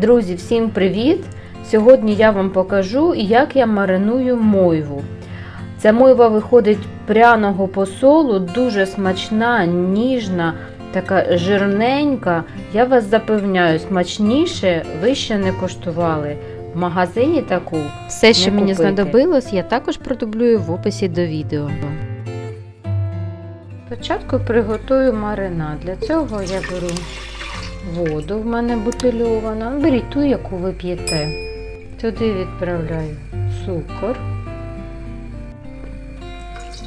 Друзі, всім привіт! Сьогодні я вам покажу, як я мариную мойву. Ця мойва виходить пряного посолу, дуже смачна, ніжна, така жирненька. Я вас запевняю, смачніше ви ще не коштували. В магазині таку. Все, що мені знадобилось, я також продублюю в описі до відео. Спочатку приготую маринад. Для цього я беру воду, в мене бутильована. Беріть ту, яку ви п'єте. Туди відправляю цукор,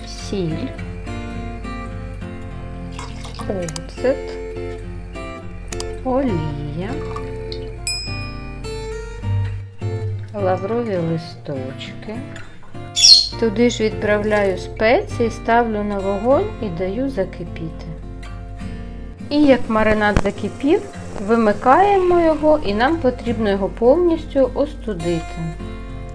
сіль, оцет, олія, лаврові листочки. Туди ж відправляю спеції, ставлю на вогонь і даю закипіти. І як маринад закипів, вимикаємо його і нам потрібно його повністю остудити.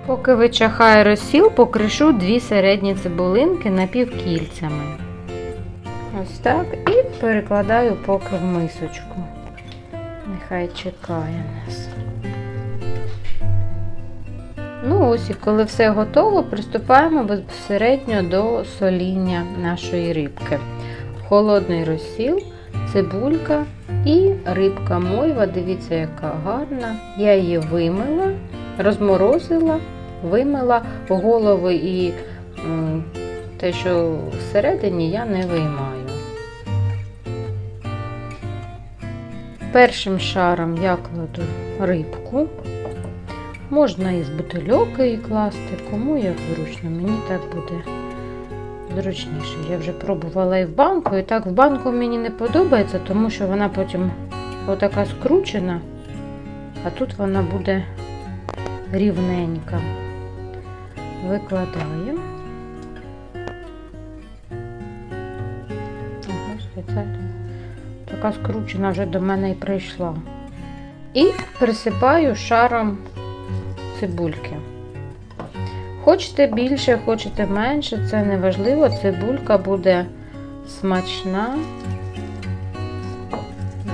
Поки вичахає розсіл, покришу дві середні цибулинки напівкільцями. Ось так. І перекладаю поки в мисочку. Нехай чекає нас. Ну ось і коли все готово, приступаємо безпосередньо до соління нашої рибки. Холодний розсіл, цибулька і рибка мойва. Дивіться, яка гарна. Я її вимила, розморозила, вимила голови і те, що всередині, я не виймаю. Першим шаром я кладу рибку. Можна і з бутильок її класти, кому як зручно. Мені так буде зручніше. Я вже пробувала і в банку, і так в банку мені не подобається, тому що вона потім отака скручена, а тут вона буде рівненька. Викладаємо. Така скручена вже до мене і прийшла. І присипаю шаром цибульки. Хочете більше, хочете менше, це не важливо. Цибулька буде смачна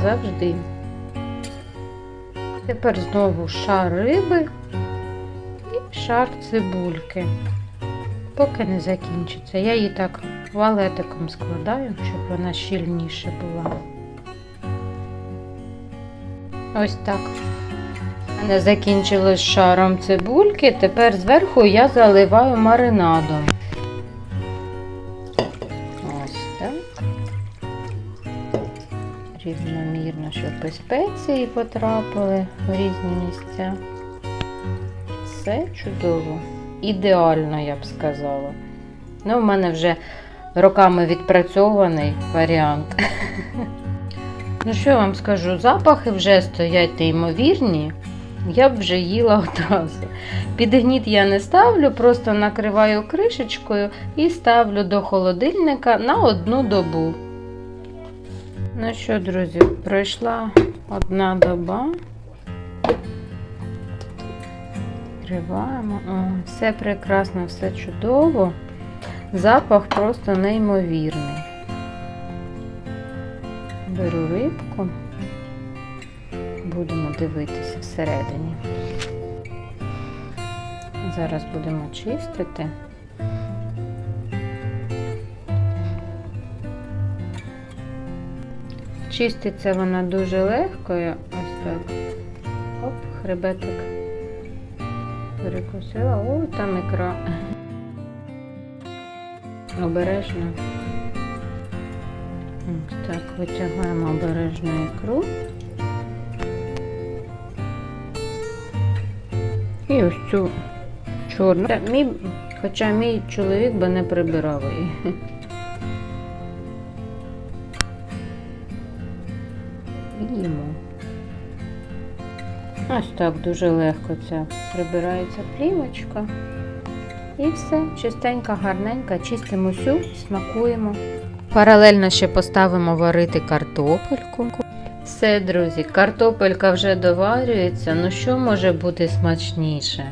завжди. Тепер знову шар риби і шар цибульки. Поки не закінчиться. Я її так валетиком складаю, щоб вона щільніше була. Ось так. Мене закінчилось шаром цибульки, тепер зверху я заливаю маринадом. Ось так. Рівномірно, щоб і спеції потрапили в різні місця. Все чудово. Ідеально, я б сказала. Ну, в мене вже роками відпрацьований варіант. Ну, що я вам скажу, запахи вже стоять неймовірні. Я б вже їла одразу. Під гніт я не ставлю, просто накриваю кришечкою і ставлю до холодильника на одну добу. Ну що, друзі, пройшла одна доба. Відкриваємо. О, все прекрасно, все чудово. Запах просто неймовірний. Беру рибку, будемо дивитися всередині. Зараз будемо чистити. Чиститься вона дуже легко, ось так. Оп, хребетик перекусила. О, там ікра. Обережно. Так, витягаємо обережно ікру. І ось цю чорну. Мій, хоча мій чоловік би не прибирав її. Їмо. Ось так дуже легко ця прибирається плівочка. І все, чистенька, гарненька, чистимо всю, смакуємо. Паралельно ще поставимо варити картопельку. Все, друзі, картопелька вже доварюється. Ну що може бути смачніше?